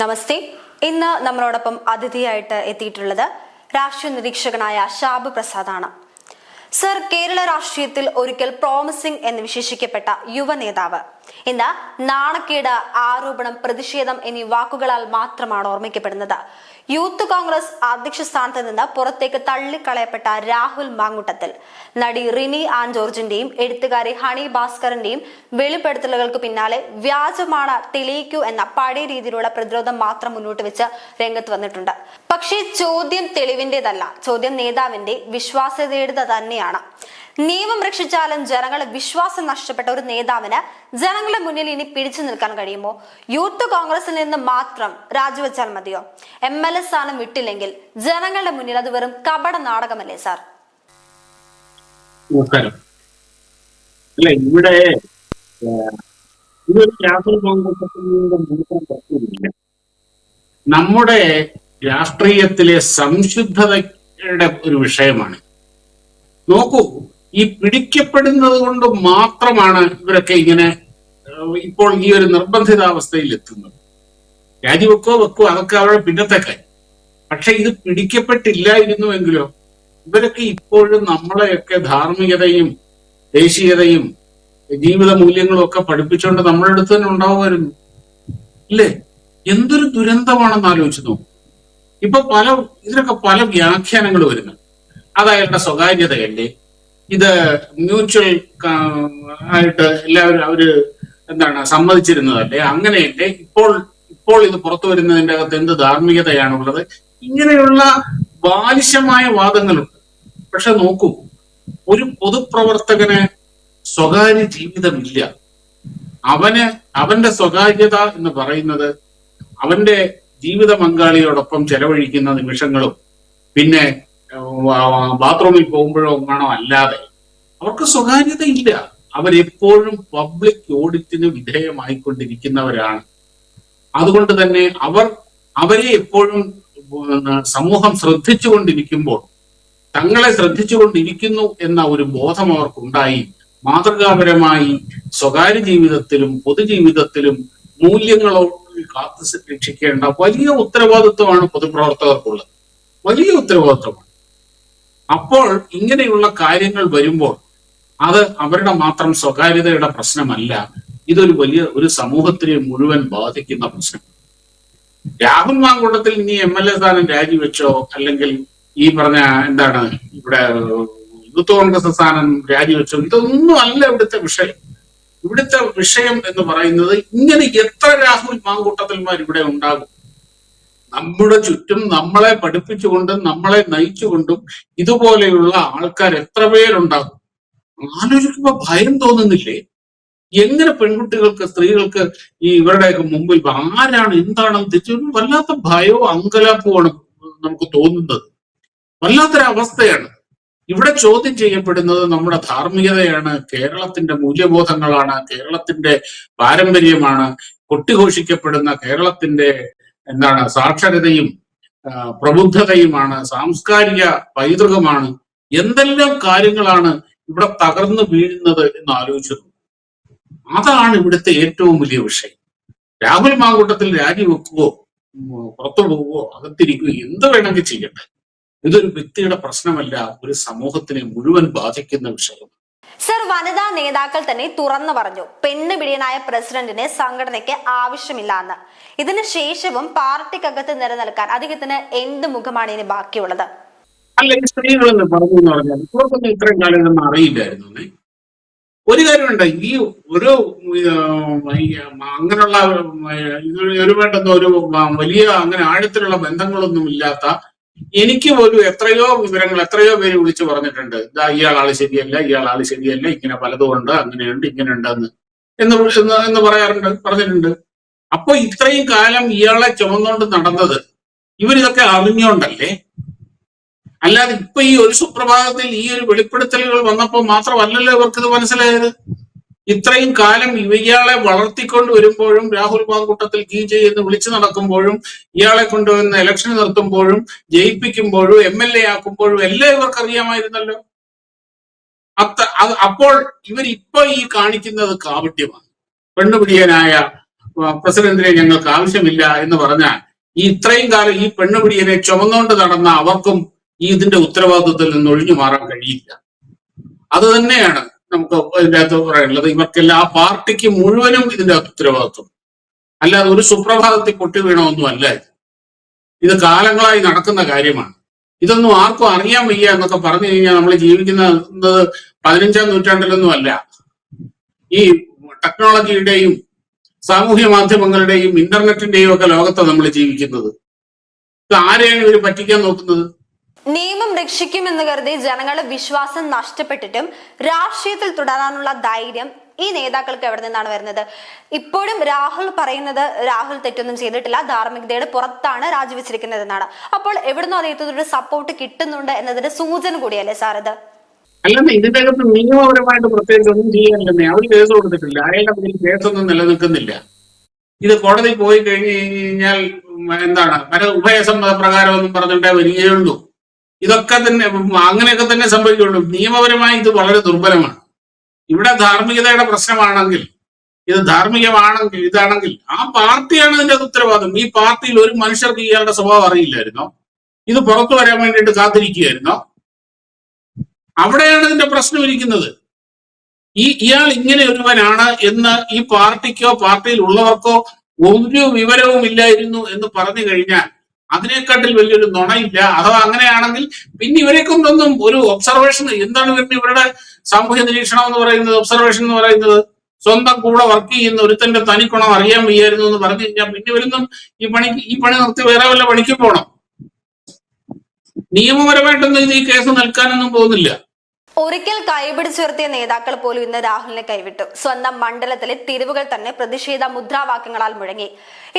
നമസ്തേ. ഇന്ന് നമ്മളോടൊപ്പം അതിഥിയായിട്ട് എത്തിയിട്ടുള്ളത് രാഷ്ട്രീയ നിരീക്ഷകനായ ഷാബ് പ്രസാദാണ്. സർ കേരള രാഷ്ട്രീയത്തിൽ ഒരിക്കൽ പ്രോമിസിംഗ് എന്ന് വിശേഷിക്കപ്പെട്ട യുവ നേതാവ്. ഇന്ന് നാണക്കേട് ആരോപണം പ്രതിഷേധം എന്നീ വാക്കുകളാൽ മാത്രമാണ് ഓർമ്മിക്കപ്പെടുന്നത്. യൂത്ത് കോൺഗ്രസ് അധ്യക്ഷ സ്ഥാനത്ത് നിന്ന് പുറത്തേക്ക് തള്ളിക്കളയപ്പെട്ട രാഹുൽ മാങ്ങൂട്ടത്തിൽ നടി റിനി ആൻ ജോർജിന്റെയും എഴുത്തുകാരി ഹണി ഭാസ്കറിന്റെയും വെളിപ്പെടുത്തലുകൾക്ക് പിന്നാലെ വ്യാജമാണ് തെളിയിക്കൂ എന്ന പഴയ രീതിയിലുള്ള പ്രതിരോധം മാത്രം മുന്നോട്ട് വെച്ച് രംഗത്ത് വന്നിട്ടുണ്ട്. പക്ഷേ ചോദ്യം തെളിവിന്റേതല്ല. ചോദ്യം നേതാവിന്റെ വിശ്വാസ്യതയുടെ തന്നെയാണ്. നിയമം രക്ഷിച്ചാലും ജനങ്ങളെ വിശ്വാസം നഷ്ടപ്പെട്ട ഒരു നേതാവിന് ജനങ്ങളുടെ മുന്നിൽ ഇനി പിടിച്ചു നിൽക്കാൻ കഴിയുമോ? യൂത്ത് കോൺഗ്രസിൽ നിന്ന് മാത്രം രാജിവെച്ചാൽ മതിയോ? എം എൽ എ സ്ഥാനം വിട്ടില്ലെങ്കിൽ ജനങ്ങളുടെ മുന്നിൽ അത് വെറും കപട നാടകമല്ലേ സാർ? ഇവിടെ നമ്മുടെ രാഷ്ട്രീയത്തിലെ സംശുദ്ധതയുടെ ഒരു വിഷയമാണ്. നോക്കൂ ഈ പിടിക്കപ്പെടുന്നത് കൊണ്ട് മാത്രമാണ് ഇവരൊക്കെ ഇങ്ങനെ ഇപ്പോൾ ഈ ഒരു നിർബന്ധിതാവസ്ഥയിൽ എത്തുന്നത് രാജിവെക്കോ വെക്കോ അതൊക്കെ അവരുടെ പിന്നത്തെ കാര്യം. പക്ഷെ ഇത് പിടിക്കപ്പെട്ടില്ലായിരുന്നുവെങ്കിലോ ഇവരൊക്കെ ഇപ്പോഴും നമ്മളെയൊക്കെ ധാർമ്മികതയും ദേശീയതയും ജീവിത മൂല്യങ്ങളും ഒക്കെ പഠിപ്പിച്ചുകൊണ്ട് നമ്മുടെ അടുത്ത് തന്നെ ഉണ്ടാവുമായിരുന്നു. ഇല്ലേ? എന്തൊരു ദുരന്തമാണെന്ന് ആലോചിച്ച് നോക്കും. ഇപ്പൊ പല ഇതിനൊക്കെ പല വ്യാഖ്യാനങ്ങൾ വരുന്നു അത് അയാളുടെ സ്വകാര്യതയല്ലേ? ഇത് മ്യൂച്വൽ ആയിട്ട് എല്ലാവരും അവർ എന്താണ് സമ്മതിച്ചിരുന്നതല്ലേ? അങ്ങനെയല്ലേ? ഇപ്പോൾ ഇപ്പോൾ ഇത് പുറത്തു വരുന്നതിന്റെ അകത്ത് എന്ത് ധാർമ്മികതയാണുള്ളത് ഇങ്ങനെയുള്ള ബാലിശമായ വാദങ്ങളുണ്ട്. പക്ഷെ നോക്കൂ ഒരു പൊതുപ്രവർത്തകന് സ്വകാര്യ ജീവിതമില്ല. അവന് അവന്റെ സ്വകാര്യത എന്ന് പറയുന്നത് അവന്റെ ജീവിത പങ്കാളിയോടൊപ്പം ചെലവഴിക്കുന്ന നിമിഷങ്ങളും പിന്നെ ബാത്റൂമിൽ പോകുമ്പോഴോ വേണോ അല്ലാതെ അവർക്ക് സ്വകാര്യത ഇല്ല അവരെപ്പോഴും പബ്ലിക് ഓഡിറ്റിന് വിധേയമായിക്കൊണ്ടിരിക്കുന്നവരാണ്. അതുകൊണ്ട് തന്നെ അവർ അവരെ എപ്പോഴും സമൂഹം ശ്രദ്ധിച്ചുകൊണ്ടിരിക്കുമ്പോൾ തങ്ങളെ ശ്രദ്ധിച്ചുകൊണ്ടിരിക്കുന്നു എന്ന ഒരു ബോധം അവർക്കുണ്ടായി. മാതൃകാപരമായി സ്വകാര്യ ജീവിതത്തിലും പൊതുജീവിതത്തിലും മൂല്യങ്ങളോ കാത്തു രക്ഷിക്കേണ്ട വലിയ ഉത്തരവാദിത്വമാണ് പൊതുപ്രവർത്തകർക്കുള്ളത്. വലിയ ഉത്തരവാദിത്വമാണ്. അപ്പോൾ ഇങ്ങനെയുള്ള കാര്യങ്ങൾ വരുമ്പോൾ അത് അവരുടെ മാത്രം സ്വകാര്യതയുടെ പ്രശ്നമല്ല. ഇതൊരു വലിയ ഒരു സമൂഹത്തിനെ മുഴുവൻ ബാധിക്കുന്ന പ്രശ്നം. രാഹുൽ മാങ്കൂട്ടത്തിൽ ഇനി എം എൽ എ സ്ഥാനം രാജിവെച്ചോ? അല്ലെങ്കിൽ ഈ പറഞ്ഞ എന്താണ് ഇവിടെ യൂത്ത് കോൺഗ്രസ് സ്ഥാനം രാജിവെച്ചോ? ഇതൊന്നും അല്ല ഇവിടുത്തെ വിഷയം. ഇവിടുത്തെ വിഷയം എന്ന് പറയുന്നത് ഇങ്ങനെ എത്ര രാഹുൽ മാങ്കൂട്ടത്തിൽമാർ ഇവിടെ ഉണ്ടാകും? നമ്മുടെ ചുറ്റും നമ്മളെ പഠിപ്പിച്ചുകൊണ്ടും നമ്മളെ നയിച്ചുകൊണ്ടും ഇതുപോലെയുള്ള ആൾക്കാർ എത്ര പേരുണ്ടാകും? ആലോചിക്കുമ്പോ ഭയം തോന്നുന്നില്ലേ? എങ്ങനെ പെൺകുട്ടികൾക്ക് സ്ത്രീകൾക്ക് ഈ ഇവരുടെയൊക്കെ മുമ്പിൽ ആരാണ് എന്താണെന്ന് തിരിച്ചു വല്ലാത്ത ഭയവും അങ്കലാപ്പുമാണ് നമുക്ക് തോന്നുന്നത്. വല്ലാത്തൊരവസ്ഥയാണ്. ഇവിടെ ചോദ്യം ചെയ്യപ്പെടുന്നത് നമ്മുടെ ധാർമ്മികതയാണ് കേരളത്തിന്റെ മൂല്യബോധങ്ങളാണ് കേരളത്തിന്റെ പാരമ്പര്യമാണ് കൊട്ടിഘോഷിക്കപ്പെടുന്ന കേരളത്തിന്റെ എന്താണ് സാക്ഷരതയും പ്രബുദ്ധതയുമാണ് സാംസ്കാരിക പൈതൃകമാണ് എന്തെല്ലാം കാര്യങ്ങളാണ് ഇവിടെ തകർന്നു വീഴുന്നത് എന്ന് ആലോചിച്ചു അതാണ് ഇവിടുത്തെ ഏറ്റവും വലിയ വിഷയം. രാഹുൽ മാങ്കൂട്ടത്തിൽ രാജിവെക്കുകയോ പുറത്തു പോവുകയോ അകത്തിരിക്കുകയോ എന്ത് വേണമെങ്കിൽ ചെയ്യട്ടെ. ഇതൊരു വ്യക്തിയുടെ പ്രശ്നമല്ല ഒരു സമൂഹത്തിനെ മുഴുവൻ ബാധിക്കുന്ന വിഷയം സർ വനിതാ നേതാക്കൾ തന്നെ തുറന്നു പറഞ്ഞു. പെണ്ണ് പിടിയനായ പ്രസിഡന്റിനെ സംഘടനയ്ക്ക് ആവശ്യമില്ല എന്ന്. ഇതിന് ശേഷവും പാർട്ടിക്കകത്ത് നിലനിൽക്കാൻ അദ്ദേഹത്തിന് എന്ത് മുഖമാണ് ഇനി ബാക്കിയുള്ളത്? അല്ല പറഞ്ഞു കാലം അറിയില്ലായിരുന്നു ഒരു കാര്യമുണ്ട്. ഈ ഒരു അങ്ങനെയുള്ള ഉം, ഇത് ഒരു വേണ്ടുന്ന ഒരു വലിയ അങ്ങനെ ആഴത്തിലുള്ള ബന്ധങ്ങളൊന്നും ഇല്ലാത്ത എനിക്ക് പോലും എത്രയോ വിവരങ്ങൾ എത്രയോ പേര് വിളിച്ചു പറഞ്ഞിട്ടുണ്ട്. ഇതാ ഇയാൾ ആൾ ശരിയല്ല ഇയാൾ ആൾ ശരിയല്ല ഇങ്ങനെ പലതും ഉണ്ട് അങ്ങനെയുണ്ട് ഇങ്ങനെ ഉണ്ടെന്ന് എന്ന് എന്ന് എന്ന് പറയാറുണ്ട് പറഞ്ഞിട്ടുണ്ട്. അപ്പൊ ഇത്രയും കാലം ഇയാളെ ചുമന്നുകൊണ്ട് നടന്നത് ഇവരിതൊക്കെ അറിഞ്ഞോണ്ടല്ലേ? അല്ലാതെ ഇപ്പൊ ഈ ഒരു സുപ്രഭാതത്തിൽ ഈ ഒരു വെളിപ്പെടുത്തലുകൾ വന്നപ്പോൾ മാത്രമല്ലല്ലോ ഇവർക്ക് ഇത് മനസ്സിലായത്. ഇത്രയും കാലം ഇയാളെ വളർത്തിക്കൊണ്ട് വരുമ്പോഴും രാഹുൽ മാങ്കൂട്ടത്തിൽ കീ എന്ന് വിളിച്ചു നടക്കുമ്പോഴും ഇയാളെ കൊണ്ടുവന്ന് ഇലക്ഷൻ നിർത്തുമ്പോഴും ജയിപ്പിക്കുമ്പോഴും എം എൽ എ ആക്കുമ്പോഴും എല്ലാം ഇവർക്ക് അറിയാമായിരുന്നല്ലോ. അത്ത അത് അപ്പോൾ ഇവർ ഇപ്പൊ ഈ കാണിക്കുന്നത് കാപട്യമാണ്. പെണ്ണുപിടിയനായ പ്രസിഡന്റിനെ ഞങ്ങൾക്ക് ആവശ്യമില്ല എന്ന് പറഞ്ഞാൽ ഈ ഇത്രയും കാലം ഈ പെണ്ണുപിടിയനെ ചുമന്നുകൊണ്ട് നടന്ന അവർക്കും ഈ ഇതിന്റെ ഉത്തരവാദിത്വത്തിൽ നിന്ന് ഒഴിഞ്ഞു മാറാൻ കഴിയില്ല. അത് തന്നെയാണ് നമുക്ക് ഇതിന്റെ അകത്ത് പറയാനുള്ളത്. ഇവർക്കെല്ലാം ആ പാർട്ടിക്ക് മുഴുവനും ഇതിന്റെ അകത്ത് ഉത്തരവാദിത്വം. അല്ലാതെ ഒരു സുപ്രഭാതത്തിൽ പൊട്ടി വീണമൊന്നും അല്ല ഇത്. ഇത് കാലങ്ങളായി നടക്കുന്ന കാര്യമാണ്. ഇതൊന്നും ആർക്കും അറിയാൻ വയ്യ എന്നൊക്കെ പറഞ്ഞു കഴിഞ്ഞാൽ നമ്മൾ ജീവിക്കുന്നത് പതിനഞ്ചാം നൂറ്റാണ്ടിലൊന്നും അല്ല ഈ ടെക്നോളജിയുടെയും സാമൂഹ്യ മാധ്യമങ്ങളുടെയും ഇന്റർനെറ്റിന്റെയും ഒക്കെ ലോകത്താണ് നമ്മൾ ജീവിക്കുന്നത്. ഇത് ആരെയാണ് ഇവർ പറ്റിക്കാൻ നോക്കുന്നത്? നിയമം രക്ഷിക്കുമെന്ന് കരുതി ജനങ്ങളുടെ വിശ്വാസം നഷ്ടപ്പെട്ടിട്ടും രാഷ്ട്രീയത്തിൽ തുടരാനുള്ള ധൈര്യം ഈ നേതാക്കൾക്ക് എവിടെ നിന്നാണ് വരുന്നത്? ഇപ്പോഴും രാഹുൽ പറയുന്നത് രാഹുൽ തെറ്റൊന്നും ചെയ്തിട്ടില്ല ധാർമ്മികതയുടെ പുറത്താണ് രാജിവെച്ചിരിക്കുന്നത് എന്നാണ് അപ്പോൾ എവിടുന്നോ അദ്ദേഹത്തിന് സപ്പോർട്ട് കിട്ടുന്നുണ്ട് എന്നതിന്റെ സൂചന കൂടിയല്ലേ സാർ ഇത്? അല്ലെന്ന് ഇതിനകത്ത് നിയമപരമായിട്ട് പ്രത്യേകിച്ച് ഒന്നും ചെയ്യാനില്ലെന്നേ. അവർ കേസ് കൊടുത്തിട്ടില്ല. അയാളുടെ പേരിൽ കേസൊന്നും നിലനിൽക്കുന്നില്ല. ഇത് കോടതി പോയി കഴിഞ്ഞു കഴിഞ്ഞാൽ എന്താണ്? പല ഉഭയസമ്മത പ്രകാരം ഒന്നും പറഞ്ഞിട്ടേ വരികയുള്ളൂ. ഇതൊക്കെ തന്നെ അങ്ങനെയൊക്കെ തന്നെ സംഭവിക്കുള്ളൂ. നിയമപരമായി ഇത് വളരെ ദുർബലമാണ്. ഇവിടെ ധാർമ്മികതയുടെ പ്രശ്നമാണെങ്കിൽ ഇത് ധാർമ്മികമാണെങ്കിൽ ഇതാണെങ്കിൽ ആ പാർട്ടിയാണ് ഇതിന്റെ ഉത്തരവാദിത്വം. ഈ പാർട്ടിയിൽ ഒരു മനുഷ്യർക്ക് ഇയാളുടെ സ്വഭാവം അറിയില്ലായിരുന്നോ? ഇത് പുറത്തു വരാൻ വേണ്ടിയിട്ട് കാത്തിരിക്കുകയായിരുന്നോ? അവിടെയാണ് ഇതിന്റെ പ്രശ്നം ഇരിക്കുന്നത്. ഈ ഇയാൾ ഇങ്ങനെ ഒരുവനാണ് എന്ന് ഈ പാർട്ടിക്കോ പാർട്ടിയിൽ ഉള്ളവർക്കോ ഒരു വിവരവും ഇല്ലായിരുന്നു എന്ന് പറഞ്ഞു കഴിഞ്ഞാൽ അതിനെക്കാട്ടിൽ വലിയൊരു നുണയില്ല. അഥവാ അങ്ങനെയാണെങ്കിൽ പിന്നെ ഇവരെ കൊണ്ടൊന്നും ഒരു ഒബ്സർവേഷൻ എന്താണ് പിന്നെ ഇവരുടെ സാമൂഹ്യ നിരീക്ഷണം എന്ന് പറയുന്നത്? ഒബ്സർവേഷൻ എന്ന് പറയുന്നത് സ്വന്തം കൂടെ വർക്ക് ചെയ്യുന്ന ഒരുത്തന്റെ തനിക്കുണം അറിയാൻ വയ്യായിരുന്നു എന്ന് പറഞ്ഞു കഴിഞ്ഞാൽ പിന്നെ ഇവരൊന്നും ഈ പണിക്ക് ഈ പണി നിർത്തി വേറെ വല്ല പണിക്ക് പോകണം നിയമപരമായിട്ടൊന്നും ഇത് ഈ കേസ് നിൽക്കാനൊന്നും പോകുന്നില്ല. ഒരിക്കൽ കൈപിടിച്ചുയർത്തിയ നേതാക്കൾ പോലും ഇന്ന് രാഹുലിനെ കൈവിട്ടു. സ്വന്തം മണ്ഡലത്തിലെ തിരിവുകൾ തന്നെ പ്രതിഷേധ മുദ്രാവാക്യങ്ങളാൽ മുഴങ്ങി.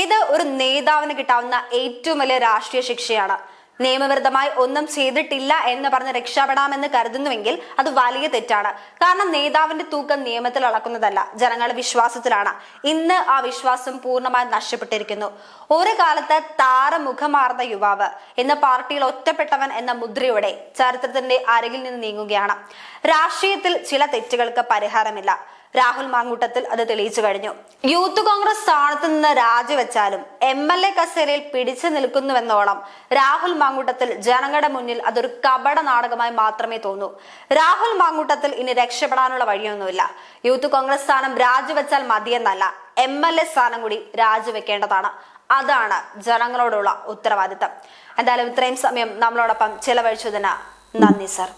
ഇത് ഒരു നേതാവിന് കിട്ടാവുന്ന ഏറ്റവും വലിയ രാഷ്ട്രീയ ശിക്ഷയാണ്. നിയമവിരുദ്ധമായി ഒന്നും ചെയ്തിട്ടില്ല എന്ന് പറഞ്ഞ് രക്ഷപ്പെടാമെന്ന് കരുതുന്നുവെങ്കിൽ അത് വലിയ തെറ്റാണ്. കാരണം നേതാവിന്റെ തൂക്കം നിയമത്തിൽ അളക്കുന്നതല്ല ജനങ്ങളുടെ വിശ്വാസത്തിലാണ്. ഇന്ന് ആ വിശ്വാസം പൂർണമായി നഷ്ടപ്പെട്ടിരിക്കുന്നു. ഒരു കാലത്ത് താരമുഖമാർന്ന യുവാവ് ഇന്ന് പാർട്ടിയിൽ ഒറ്റപ്പെട്ടവൻ എന്ന മുദ്രയോടെ ചരിത്രത്തിന്റെ അരകിൽ നിന്ന് നീങ്ങുകയാണ്. രാഷ്ട്രീയത്തിൽ ചില തെറ്റുകൾക്ക് പരിഹാരമില്ല. രാഹുൽ മാങ്കൂട്ടത്തിൽ അത് തെളിയിച്ചു കഴിഞ്ഞു. യൂത്ത് കോൺഗ്രസ് സ്ഥാനത്ത് നിന്ന് രാജിവെച്ചാലും എം എൽ എ കസേരയിൽ പിടിച്ചു നിൽക്കുന്നുവെന്നോളം രാഹുൽ മാങ്കൂട്ടത്തിൽ ജനങ്ങളുടെ മുന്നിൽ അതൊരു കപട നാടകമായി മാത്രമേ തോന്നൂ. രാഹുൽ മാങ്കൂട്ടത്തിൽ ഇനി രക്ഷപ്പെടാനുള്ള വഴിയൊന്നുമില്ല. യൂത്ത് കോൺഗ്രസ് സ്ഥാനം രാജിവെച്ചാൽ മതിയെന്നല്ല എം എൽ എ സ്ഥാനം കൂടി രാജിവെക്കേണ്ടതാണ്. അതാണ് ജനങ്ങളോടുള്ള ഉത്തരവാദിത്തം. എന്തായാലും ഇത്രയും സമയം നമ്മളോടൊപ്പം ചിലവഴിച്ചതിന് നന്ദി സർ.